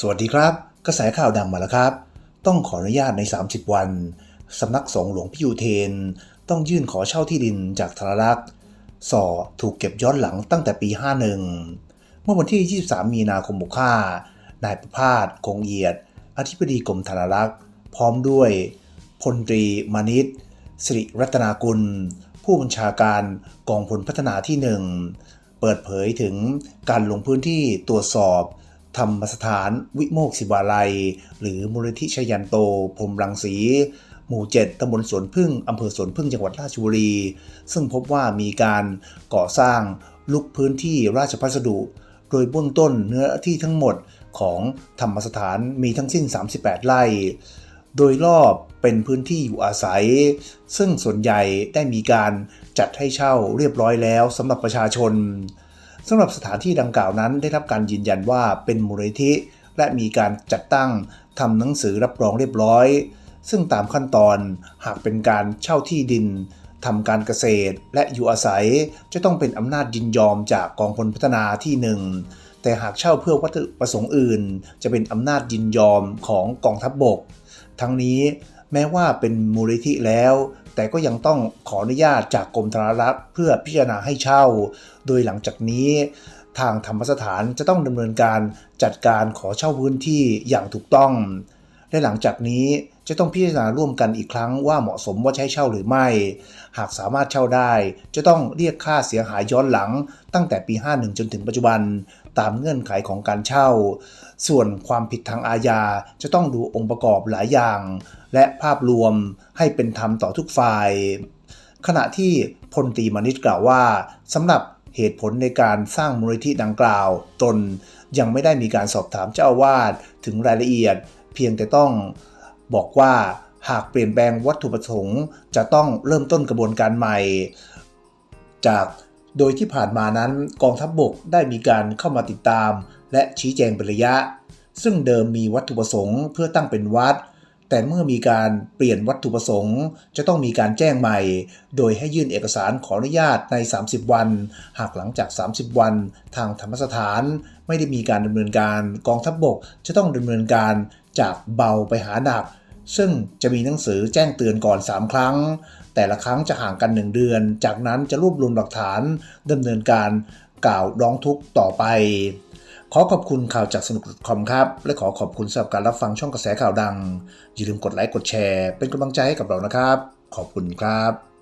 สวัสดีครับ กระแสข่าวดังมาแล้วครับ ต้องขออนุญาตใน 30 วัน สำนักสงฆ์หลวงพิยูเทน ต้องยื่นขอเช่าที่ดินจากธารรักษ์สอถูกเก็บย้อนหลังตั้งแต่ปี 51 เมื่อวันที่ 23 มีนาคม65นายประภาสคงเอียด อธิบดีกรมธารรักษ์ พร้อมด้วยพลตรีมานิตสิริรัตนากุล ผู้บัญชาการกองพลพัฒนาที่หนึ่งเปิดเผยถึงการลงพื้นที่ตรวจสอบ ธรรมสถานวิโมกศิวาลัย หรือมูลนิธิชยันโต พรมรังสี หมู่ 7ตำบลสวนพึ่งอำเภอสวนพึ่งจังหวัดราชบุรี ซึ่งพบว่ามีการก่อสร้างลุกพื้นที่ราชพัสดุ โดยเบื้องต้นเนื้อที่ทั้งหมดของธรรมสถานมีทั้งสิ้น 38 ไร่ โดยรอบเป็นพื้นที่อยู่อาศัย ซึ่งส่วนใหญ่ได้มีการจัดให้เช่าเรียบร้อยแล้วสำหรับประชาชน สำหรับสถานที่ดังกล่าวนั้นได้รับการยืนยันว่าเป็นมูลนิธิ และมีการจัดตั้งทำหนังสือรับรองเรียบร้อย ซึ่งตามขั้นตอนหากเป็นการเช่าที่ดินทำการเกษตรและอยู่อาศัยจะต้องเป็นอำนาจยินยอมจากกองพลพัฒนาที่หนึ่งแต่หากเช่าเพื่อวัตถุประสงค์อื่น จะเป็นอำนาจยินยอมของกองทัพบบก ทั้งนี้ แม้ว่าเป็นมูลนิธิแล้ว แต่ก็ยังต้องขออนุญาตจากกรมธนารักษ์เพื่อพิจารณาให้เช่า โดยหลังจากนี้ ทางธรรมสถานจะต้องดำเนินการจัดการขอเช่าพื้นที่อย่างถูกต้อง และหลังจากนี้จะต้องพิจารณาร่วมกันอีกครั้งว่าเหมาะสมว่าใช้เช่าหรือไม่ หากสามารถเช่าได้ จะต้องเรียกค่าเสียหายย้อนหลัง ตั้งแต่ปี 51 จนถึงปัจจุบัน ตามเงื่อนไขของการเช่า ส่วนความผิดทางอาญาจะต้องดูองค์ประกอบหลายอย่าง และภาพรวมให้เป็นธรรมต่อทุกฝ่าย ขณะที่พลตีมนิตกล่าวว่าสำหรับเหตุผลในการสร้างมูลนิธิดังกล่าว ตนยังไม่ได้มีการสอบถามเจ้าอาวาสถึงรายละเอียด เพียงแต่ต้องบอกว่าหากเปลี่ยนแปลงวัตถุประสงค์จะต้องเริ่มต้นกระบวนการใหม่ จากโดยที่ผ่านมานั้นกองทัพบบกได้มีการเข้ามาติดตาม และชี้แจงเป็นระยะ ซึ่งเดิมมีวัตถุประสงค์เพื่อตั้งเป็นวัด แต่เมื่อมีการเปลี่ยนวัตถุประสงค์ จะต้องมีการแจ้งใหม่ โดยให้ยื่นเอกสารขออนุญาตใน 30 วัน หากหลังจาก 30 วัน ทางธรรมสถาน ไม่ได้มีการดำเนินการกองทัพบบก จะต้องดำเนินการจากเบาไปหาหนัก ซึ่งจะมีหนังสือแจ้งเตือนก่อน 3 ครั้ง แต่ละครั้งจะห่างกัน 1 เดือน จากนั้นจะรวบรวมหลักฐานดำเนินการกล่าวร้องทุกข์ต่อไป ขอขอบคุณข่าวจากสนุก .com ครับ และขอขอบคุณสำหรับการรับฟังช่องกระแสข่าวดัง อย่าลืมกดไลค์กดแชร์ เป็นกำลังใจให้กับเรานะครับ ขอบคุณครับ